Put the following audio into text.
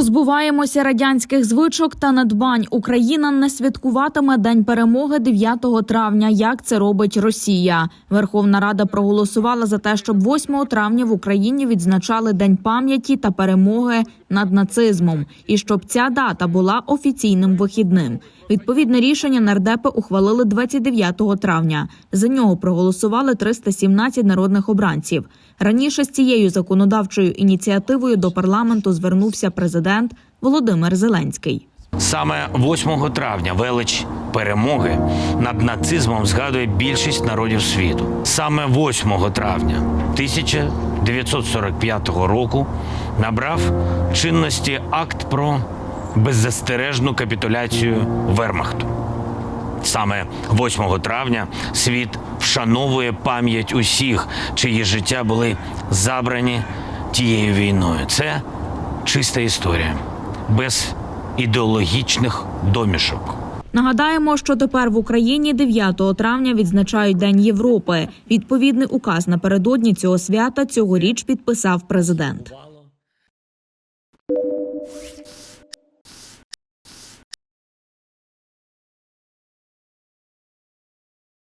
Позбуваємося радянських звичок та надбань. Україна не святкуватиме День перемоги 9 травня, як це робить Росія. Верховна Рада проголосувала за те, щоб 8 травня в Україні відзначали День пам'яті та перемоги над нацизмом, і щоб ця дата була офіційним вихідним. Відповідне рішення нардепи ухвалили 29 травня. За нього проголосували 317 народних обранців. Раніше з цією законодавчою ініціативою до парламенту звернувся президент Володимир Зеленський. Саме 8 травня велич перемоги над нацизмом згадує більшість народів світу. Саме 8 травня 1945 року набрав чинності акт про беззастережну капітуляцію Вермахту. Саме 8 травня світ вшановує пам'ять усіх, чиї життя були забрані тією війною. Це чиста історія, без ідеологічних домішок. Нагадаємо, що тепер в Україні 9 травня відзначають День Європи. Відповідний указ напередодні цього свята цьогоріч підписав президент.